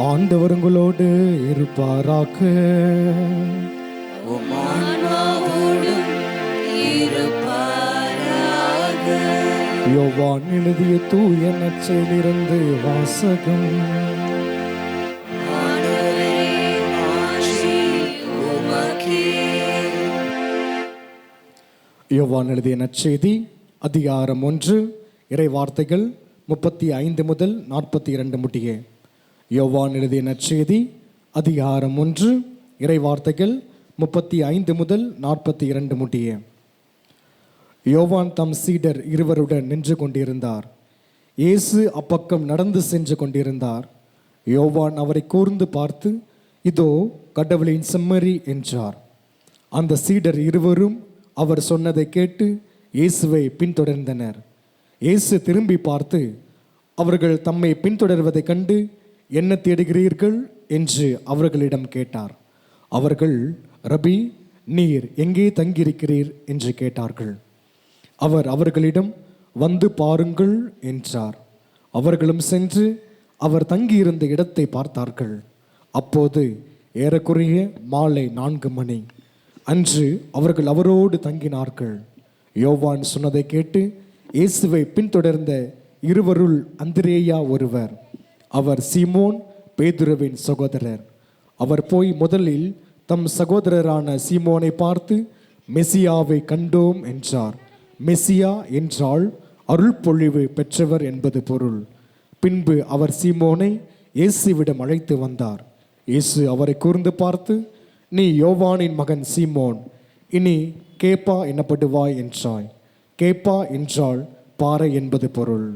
ஆண்டவர் உங்களோடு இருப்பாராக. யோவான் எழுதிய தூய நச்சையிலிருந்து வாசகம். யோவான் எழுதிய நற்செய்தி அதிகாரம் ஒன்று இறை வார்த்தைகள் முப்பத்தி ஐந்து முதல் நாற்பத்தி இரண்டு முடிய. யோவான் எழுதிய நற்செய்தி அதிகாரம் ஒன்று இறை வார்த்தைகள் முப்பத்தி ஐந்து முதல் நாற்பத்தி இரண்டு முடிய யோவான் தம் சீடர் இருவருடன் நின்று கொண்டிருந்தார். இயேசு அப்பக்கம் நடந்து சென்று கொண்டிருந்தார். யோவான் அவரை கூர்ந்து பார்த்து இதோ கடவுளின் செம்மறி என்றார். அந்த சீடர் இருவரும் அவர் சொன்னதை கேட்டு இயேசுவை பின்தொடர்ந்தனர். இயேசு திரும்பி பார்த்து அவர்கள் தம்மை பின்தொடர்வதைக் கண்டு என்ன தேடுகிறீர்கள் என்று அவர்களிடம் கேட்டார். அவர்கள் ரபி நீர் எங்கே தங்கியிருக்கிறீர்? என்று கேட்டார்கள். அவர் அவர்களிடம் வந்து பாருங்கள் என்றார். அவர்களும் சென்று அவர் தங்கியிருந்த இடத்தை பார்த்தார்கள். அப்போது ஏறக்குறைய மாலை நான்கு மணி. அன்று அவர்கள் அவரோடு தங்கினார்கள். யோவான் சொன்னதை கேட்டு இயேசுவை பின்தொடர்ந்த இருவருள் அந்திரேயா ஒருவர். அவர் சீமோன் பேதுருவின் சகோதரர். அவர் போய் முதலில் தம் சகோதரரான சீமோனை பார்த்து மெசியாவை கண்டோம் என்றார். மெசியா என்றால் அருள் பொழிவு பெற்றவர் என்பது பொருள். பின்பு அவர் சீமோனை இயேசுவிடம் அழைத்து வந்தார். இயேசு அவரை கூர்ந்து பார்த்து நீ யோவானின் மகன் சீமோன். இனி கேப்பா எனப்படுவாய் என்றாய். கேப்பா என்றால் பாறை என்பது பொருள்.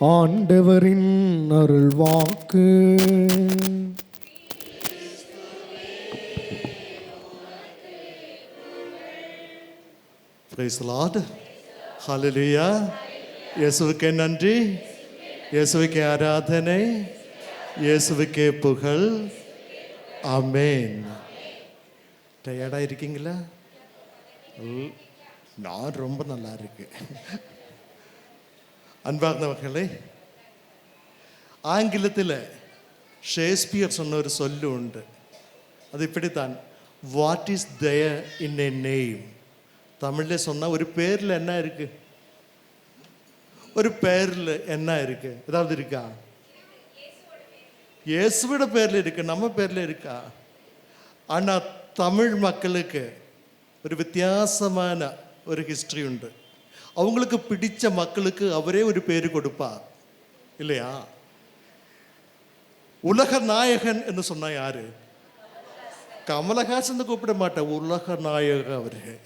ஆண்டவரின் அருள் வாக்கு பிரைஸ் லார்ட் இயேசுவுக்கே நன்றி. இயேசுவுக்கே ஆராதனை. இயேசுவுக்கே புகழ். அமேன் டயர்டாக இருக்கீங்களா? நான் ரொம்ப நல்லா இருக்கு அன்பார்ந்தவர்களே ஆங்கிலத்தில் ஷேக்ஸ்பியர் சொன்ன ஒரு சொல்லு உண்டு அது இப்படித்தான் what is there in a name தமிழில் சொன்னால் ஒரு பேரில் என்ன இருக்கு ஒரு பேரில் என்ன இருக்கு ஏதாவது இருக்கா இயேசுவோட பேரில் இருக்கு நம்ம பேரில் இருக்கா ஆனால் தமிழ் மக்களுக்கு ஒரு வித்தியாசமான ஒரு ஹிஸ்ட்ரி உண்டு அவங்களுக்கு பிடிச்ச மக்களுக்கு அவரே ஒரு பேர் கொடுப்பார். இல்லையா? உலக நாயகன் என்று சொன்னா யாரு? கமலஹாசன் கூப்பிட மாட்டேன் உலக நாயகன் அவரு.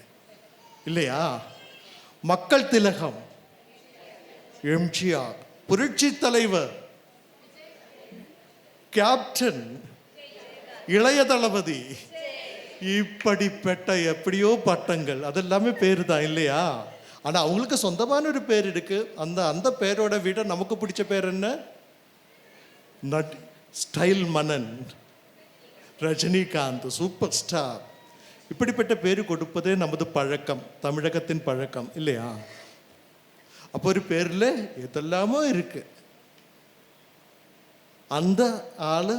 இல்லையா? மக்கள் திலகம். எம்ஜிஆர். புரட்சி தலைவர். கேப்டன். இளைய தளபதி. இப்படிப்பட்ட எப்படியோ பட்டங்கள். அதெல்லாமே பேர் தான் இல்லையா? ஆனால் அவங்களுக்கு சொந்தமான ஒரு பேர் இருக்குது அந்த அந்த பேரோட விட நமக்கு பிடிச்ச பேர் என்ன? நட் ஸ்டைல் மன்னன். Rajinikanth super star. இப்படிப்பட்ட பேர் கொடுப்பதே நமது பழக்கம் தமிழகத்தின் பழக்கம் இல்லையா? அப்போ ஒரு பேரில் எதெல்லாமோ இருக்கு. அந்த ஆள்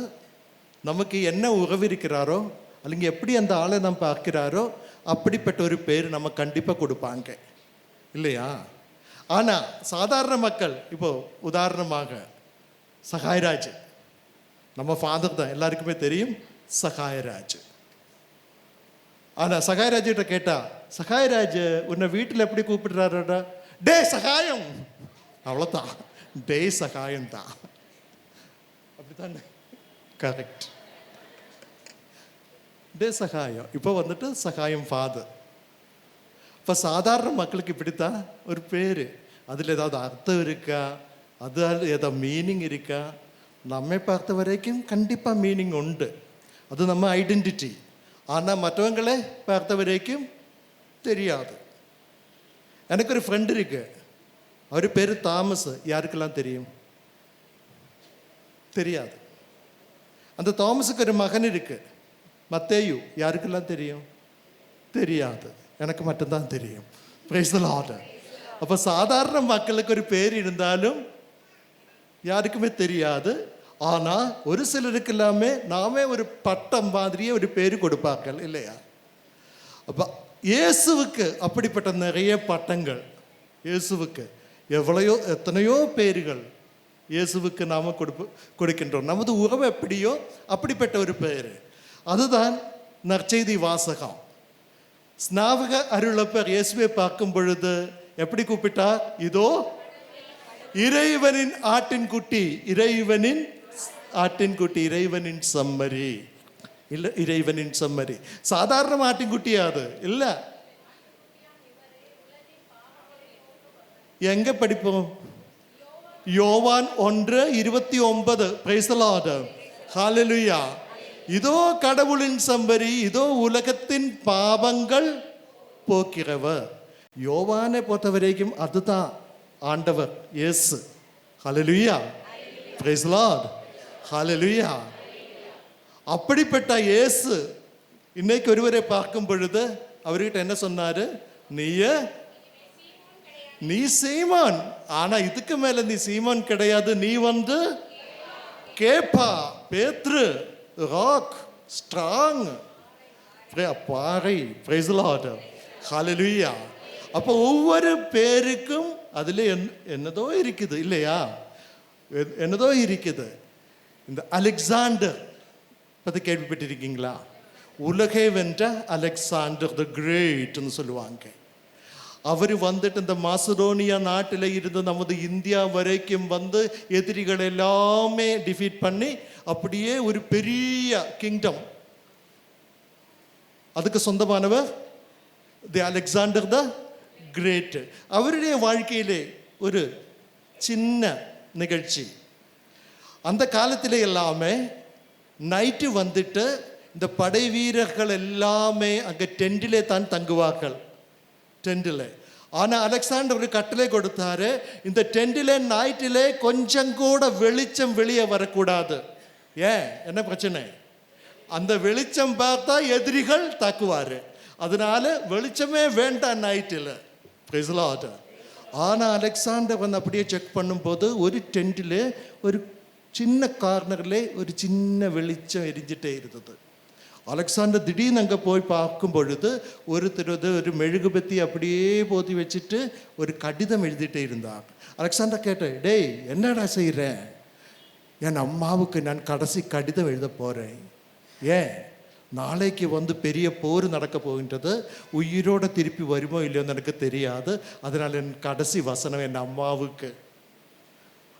நமக்கு என்ன உறவிருக்கிறாரோ அல்லங்க எப்படி அந்த ஆளை நம்ம பார்க்கிறாரோ அப்படிப்பட்ட ஒரு பேர் நம்ம கண்டிப்பாக கொடுப்பாங்க. இல்லையா? ஆனால் சாதாரண மக்கள் இப்போ உதாரணமாக சகாயராஜ். நம்ம ஃபாதர் தான் எல்லாருக்குமே தெரியும் சகாயராஜ். ஆனா சகாயராஜ்கிட்ட கேட்டால் கேட்டா சகாயராஜ் உன்னை வீட்டில் எப்படி கூப்பிடுறாருடா? டே சகாயம். அவ்வளோதான் டே சகாயம் தான். அப்படித்தானே? கரெக்ட் டே சகாயம். இப்போ வந்துட்டு சகாயம் ஃபாதர் இப்போ சாதாரண மக்களுக்கு இப்படித்தான் ஒரு பேர். அதில் ஏதாவது அர்த்தம் இருக்கா? அதில் ஏதாவது மீனிங் இருக்கா? நம்மை பார்த்த வரைக்கும் கண்டிப்பாக மீனிங் உண்டு. அது நம்ம ஐடென்டிட்டி ஆனால் மற்றவங்களை பார்த்த வரைக்கும் தெரியாது. எனக்கு ஒரு ஃப்ரெண்டு இருக்கு. அவர் பேர் தாமஸ். யாருக்கெல்லாம் தெரியும்? தெரியாது. அந்த தாமஸுக்கு ஒரு மகன் இருக்கு. மத்தேயு. யாருக்கெல்லாம் தெரியும்? தெரியாது. எனக்கு மட்டும்தான் தெரியும் பிரைஸ் ஆர்டர் அப்போ சாதாரண மக்களுக்கு ஒரு பேர் இருந்தாலும் யாருக்குமே தெரியாது ஆனா ஒரு சிலருக்கு எல்லாமே நாமே ஒரு பட்டம் மாதிரியே ஒரு பேர் கொடுப்பார்கள் இல்லையா அப்ப இயேசுவுக்கு அப்படிப்பட்ட நிறைய பட்டங்கள் இயேசுவுக்கு எவ்வளையோ எத்தனையோ பேர்கள் இயேசுவுக்கு நாம கொடுப்பு கொடுக்கின்றோம் நமது உறவு எப்படியோ அப்படிப்பட்ட ஒரு பேர் அதுதான் நற்செய்தி வாசகம் ஸ்நாபக அருளப்பர் இயேசுவை பார்க்கும் பொழுது எப்படி கூப்பிட்டார்? இதோ இறைவனின் ஆட்டின் குட்டி இறைவனின் ஆட்டின் குட்டி இறைவனின் சம்மரி. இல்லை இறைவனின் சம்மரி. சாதாரண ஆட்டின் குட்டியா அது? இல்லை. எங்க படிப்போம்? யோவான் ஒன்று இருபத்தி ஒன்பது. பிரைசலாடு ஹாலலுயா இதோ கடவுளின் சம்பரி இதோ உலகத்தின் பாவங்கள் போக்கிறவர் யோவானை பொறுத்த வரைக்கும் அதுதான் ஆண்டவர் இயேசு. ஹலலுயா praise lord. ஹalleluya அப்படிப்பட்ட இயேசு இன்னைக்கு ஒருவரை பார்க்கும் பொழுது அவர்கிட்ட என்ன சொன்னாரு? நீய நீ சீமான். ஆனா இதுக்கு மேல நீ சீமான் கிடையாது நீ வந்து கேப்பா பேத்ரு. ராக் ஸ்ட்ராங் பாறை பிரைஸ் லார்ட் ஹalleluya அப்போ ஒவ்வொரு பேருக்கும் அதில் என்- என்னதோ இருக்குது இல்லையா என்னதோ இருக்குது இந்த அலெக்சாண்டர் பற்றி கேள்விப்பட்டிருக்கீங்களா உலகை வென்ற அலெக்சாண்டர் த கிரேட்னு சொல்லுவாங்க அவர் வந்துட்டு இந்த மாசடோனியா நாட்டில் இருந்து நமது இந்தியா வரைக்கும் வந்து எதிரிகள் எல்லாமே டிஃபீட் பண்ணி அப்படியே ஒரு பெரிய கிங்டம் அதுக்கு சொந்தமானவர் தி அலெக்சாண்டர் த கிரேட் அவருடைய வாழ்க்கையிலே ஒரு சின்ன நிகழ்ச்சி. அந்த காலத்தில் எல்லாமே நைட்டு வந்துட்டு இந்த படை வீரர்கள் எல்லாமே அங்கே டென்ட்டிலே தான் தங்குவார்கள். டென்ட்டில் ஆனால் அலெக்சாண்டர் ஒரு கட்டளை கொடுத்தாரு இந்த டென்ட்டிலே நைட்டிலே கொஞ்சம் கூட வெளிச்சம் வெளியே வரக்கூடாது. ஏன்? என்ன பிரச்சனை? அந்த வெளிச்சம் பார்த்தா எதிரிகள் தாக்குவார். அதனால வெளிச்சமே வேண்டாம் நைட்டில். பிரிசலாட் ஆனால் அலெக்சாண்டர் வந்து அப்படியே செக் பண்ணும்போது ஒரு டென்ட்டில் ஒரு சின்ன கார்னரில் ஒரு சின்ன வெளிச்சம் எரிஞ்சிட்டே இருந்தது. அலெக்சாண்டர் திடீர்னு அங்கே போய் பார்க்கும் பொழுது ஒருத்தர் வந்து ஒரு மெழுகுபத்தி அப்படியே போத்தி வச்சுட்டு ஒரு கடிதம் எழுதிட்டே இருந்தார். அலெக்சாண்டர் கேட்டேன் டேய் என்னடா செய்கிறேன் என் அம்மாவுக்கு நான் கடைசி கடிதம் எழுத போகிறேன் ஏன்? நாளைக்கு வந்து பெரிய போர் நடக்க போகின்றது. உயிரோட திருப்பி வருமோ இல்லையோன்னு எனக்கு தெரியாது. அதனால் என் கடைசி வசனம் என் அம்மாவுக்கு.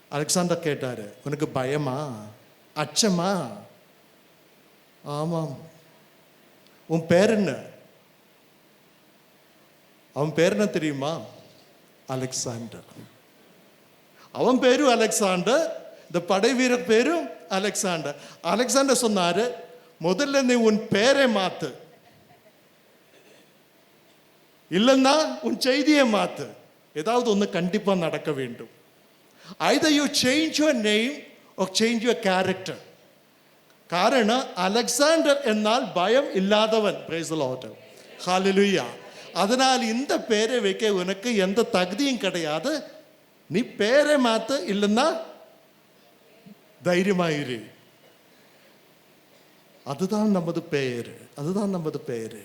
அலெக்சாண்டர் கேட்டார் உனக்கு பயமா? அச்சமா? ஆமாம். உன் பேர் என்ன? அவன் பேர் என்ன தெரியுமா? அலெக்சாண்டர். அவன் பேரும் அலெக்சாண்டர். இந்த படை வீரர் பேரும் அலெக்சாண்டர் அலெக்சாண்டர் சொன்னாரு முதல்ல நீ உன் பேரை மாத்து இல்லைன்னா உன் செய்தியை மாத்து ஏதாவது ஒன்று கண்டிப்பா நடக்க வேண்டும் either you change your name or change your character காரணம் அலெக்சாண்டர் എന്നാൽ பயம் இல்லாதவன் பிரைஸ் லார்ட் ஹalleluya அதனால் இந்த பேரை வைக்க உனக்கு எந்த தகுதியும் கிடையாது நீ பேரை மாத்து இல்லைன்னா தைரியமாயிரு. அதுதான் நமது பெயர் அதுதான் நமது பெயர்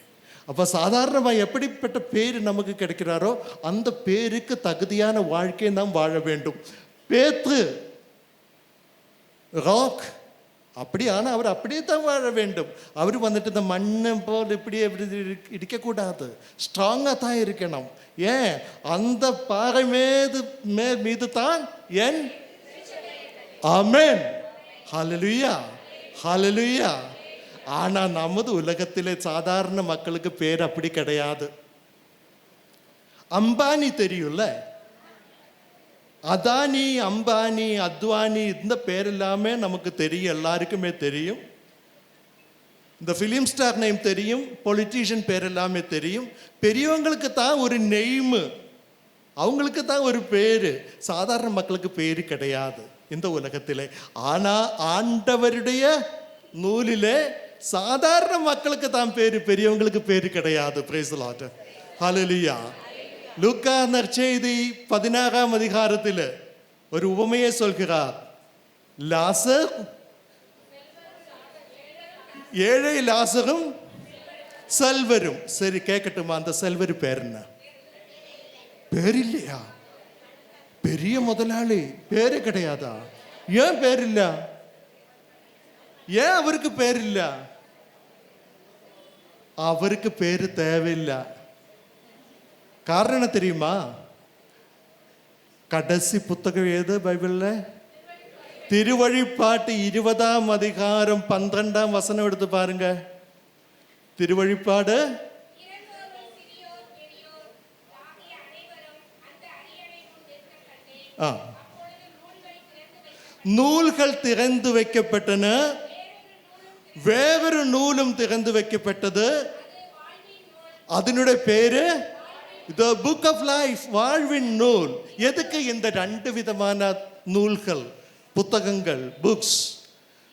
அப்போ சாதாரணமாக எப்படிப்பட்ட பேர் நமக்கு கிடைக்கிறாரோ அந்த பேருக்கு தகுதியான வாழ்க்கையை நாம் வாழ வேண்டும். பேத்து ராக் அப்படியான அவர் அப்படியே தான் வாழ வேண்டும். அவர் வந்துட்டு இந்த மண்ணை போல் இப்படி எப்படி இருக்கக்கூடாது ஸ்ட்ராங்காக தான் இருக்கணும். ஏன்? அந்த பாறை மீது மே மீது தான் என் ஆமேன் ஹலலுயா ஹலலுயா ஆனா நமது உலகத்திலே சாதாரண மக்களுக்கு பேர் அப்படி கிடையாது. அம்பானி தெரியும்ல? அதானி அம்பானி அத்வானி இந்த பேர் எல்லாமே நமக்கு தெரியும் எல்லாருக்குமே தெரியும். இந்த ஃபிலிம் ஸ்டார் நேம் தெரியும் பொலிட்டீஷியன் பேர் எல்லாமே தெரியும். பெரியவங்களுக்கு தான் ஒரு நெய்மு அவங்களுக்கு தான் ஒரு பேர். சாதாரண மக்களுக்கு பேர் கிடையாது. இந்த உலகத்திலே. ஆனா ஆண்டவருடைய நூலிலே சாதாரண மக்களுக்கு தான் பேர் பெரியவங்களுக்கு பேர் கிடையாது. பிரைஸ் லாட் ஹalleluya லூக்கா நற்செய்தி பதினாறாம் அதிகாரத்தில் ஒரு உவமையை சொல்கிறார். லாசர் ஏழை லாசரும் செல்வரும். சரி கேட்கட்டுமா அந்த செல்வர் பேர் என்ன? பேர் இல்லையா? பெரிய முதலாளி. பேரு கிடையாதா? ஏன் பேர் இல்ல ஏன் அவருக்கு பேர் இல்ல அவருக்கு பேரு தேவையில்லை. காரணம் தெரியுமா? கடைசி புத்தகம் ஏது பைபிளில்? திருவழிப்பாட்டு இருபதாம் அதிகாரம் பன்னிரெண்டாம் வசனம் எடுத்து பாருங்க. திருவழிப்பாடு ஆ. நூல்கள் திறந்து வைக்கப்பட்டன. வேறொரு நூலும் திறந்து வைக்கப்பட்டது. அதனுடைய பேரு த புக் ஆஃப் லைஃப் வாழ்வின் நூல். எதுக்கு இந்த ரெண்டு விதமான நூல்கள் புத்தகங்கள் புக்ஸ்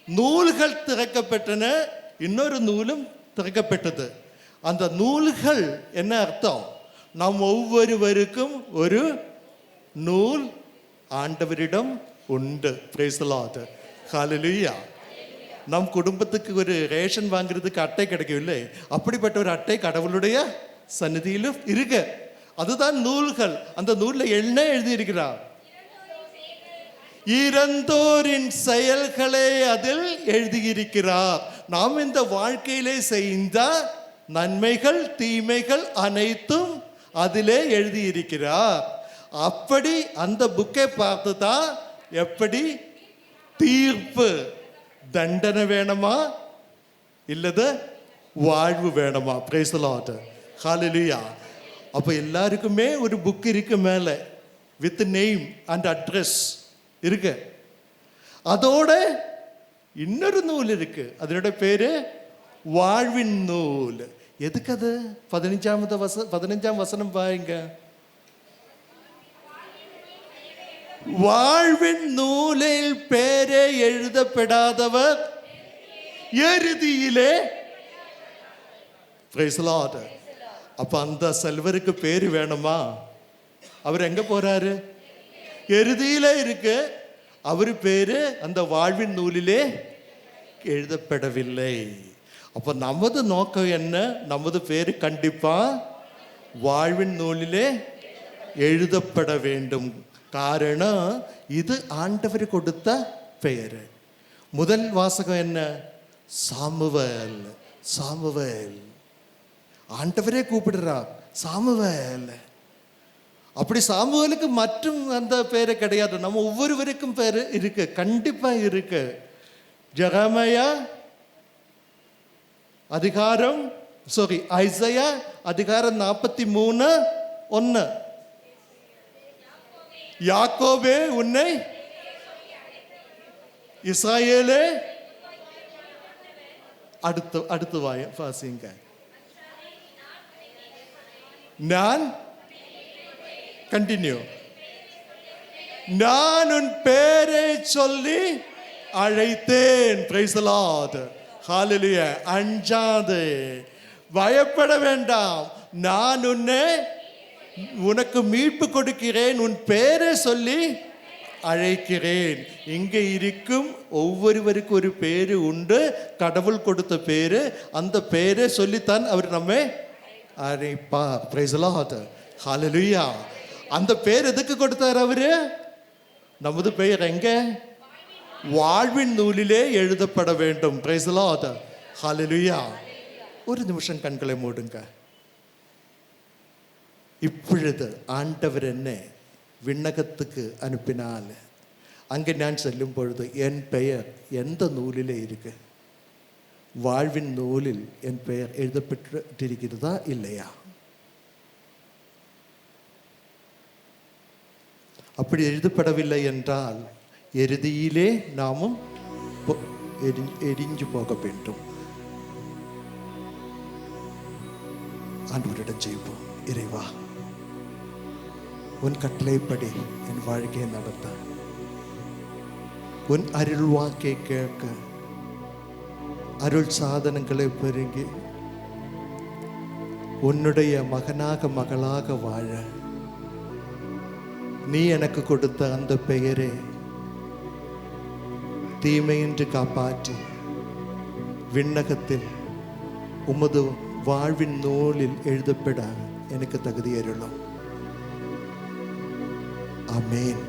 நூல்கள் திறக்கப்பட்டன இன்னொரு நூலும் திறக்கப்பட்டது. அந்த நூல்கள் என்ன அர்த்தம்? நம் ஒவ்வொருவருக்கும் ஒரு நூல் ஆண்டவரிடம் உண்டு. பிரேசலாது ஹalleluya நம் குடும்பத்துக்கு ஒரு ரேஷன் வாங்குறதுக்கு அட்டை கிடைக்கும் இல்லை? அப்படிப்பட்ட ஒரு அட்டை கடவுளுடைய சன்னதியிலும் இருக்கு. அதுதான் நூல்கள். அந்த நூலில் என்ன எழுதியிருக்கிறார் இறந்தோரின் செயல்களே அதில் எழுதியிருக்கிறார். நாம் இந்த வாழ்க்கையிலே செய்த நன்மைகள் தீமைகள் அனைத்தும் அதிலே எழுதியிருக்கிறார். அப்படி அந்த புக்கை பார்த்து தான் எப்படி தீர்ப்பு? தண்டனை வேணுமா? இல்லது வாழ்வு வேணுமா? பிரேசலாட்டு லாட் அப்போ எல்லாருக்குமே ஒரு புக் இருக்கு மேலே. வித் நெய்ம் அண்ட் அட்ரஸ் இருக்கு. அதோட இன்னொரு நூல் இருக்கு. அதனோட பேரு வாழ்வின் நூல். எதுக்கு அது? பதினஞ்சாமது வச பதினஞ்சாம் வசனம் பாருங்க வாழ்வின் நூலில் பேரே எழுதப்படாதவர். எருதியிலே. அப்ப அந்த செல்வருக்கு பேரு வேணுமா? அவர் எங்க போறாரு? எருதியில இருக்கு. அவர் பேரு அந்த வாழ்வின் நூலிலே எழுதப்படவில்லை. அப்ப நமது நோக்கம் என்ன? நமது பேரு கண்டிப்பா வாழ்வின் நூலிலே எழுதப்பட வேண்டும். காரணம் இது ஆண்டவர் கொடுத்த பெயர். முதல் வாசகம் என்ன? Samuel Samuel. ஆண்டவரே கூப்பிடுறார் சாமுவேல். அப்படி சாமுவேலுக்கு மற்றும் அந்த பேர் கிடையாது. நம்ம ஒவ்வொருவருக்கும் பேர் இருக்கு கண்டிப்பா இருக்கு. ஜெகமயா அதிகாரம் சாரி ஐசையா அதிகாரம் நாற்பத்தி மூணு ஒன்று யாக்கோபே உன்னை இஸ்ராயேலே அடுத்து அடுத்து வாய வாசிங்க நான் கண்டினியூ நான் உன் பேரை சொல்லி அழைத்தேன். பிரைஸ் ஹாலிலிய அஞ்சாது அஞ்சாதே. பயப்பட வேண்டாம். நான் உன்னை உனக்கு மீட்பு கொடுக்கிறேன் உன் பேரை சொல்லி அழைக்கிறேன். இங்கே இருக்கும் ஒவ்வொருவருக்கும் ஒரு பேரு உண்டு. கடவுள் கொடுத்த பேரு அந்த பேரை சொல்லித்தான் அவர் நம்மை அழைப்பார். பிரைஸ் ஹாலலுயா அந்த பேர் எதுக்கு கொடுத்தார் அவரு? நமது பெயர் எங்க? வாழ்வின் நூலிலே எழுதப்பட வேண்டும். பிரைஸ் ஹாலலுயா ஒரு நிமிஷம் கண்களை மூடுங்க. இப்பொழுது ஆண்டவர் என்னை விண்ணகத்துக்கு அனுப்பினால் அங்கே நான் செல்லும் பொழுது என் பெயர் எந்த நூலிலே இருக்கு? வாழ்வின் நூலில் என் பெயர் எழுதப்பட்டிருக்கிறதா இல்லையா? அப்படி எழுதப்படவில்லை என்றால் எருதியிலே நாமும் எரிஞ்சு போக வேண்டும். ஆண்டவரிடம் ஜெயிப்போம் இறைவா உன் கட்டளைப்படி என் வாழ்க்கையை நடத்த. உன் அருள் வாக்கை கேட்க. அருள் சாதனங்களை பெருங்கி. உன்னுடைய மகனாக மகளாக வாழ. நீ எனக்கு கொடுத்த அந்த பெயரே. தீமையின்றி காப்பாற்றி. விண்ணகத்தில் உமது வாழ்வின் நூலில் எழுதப்பட எனக்கு தகுதி அருளும் ஆமென்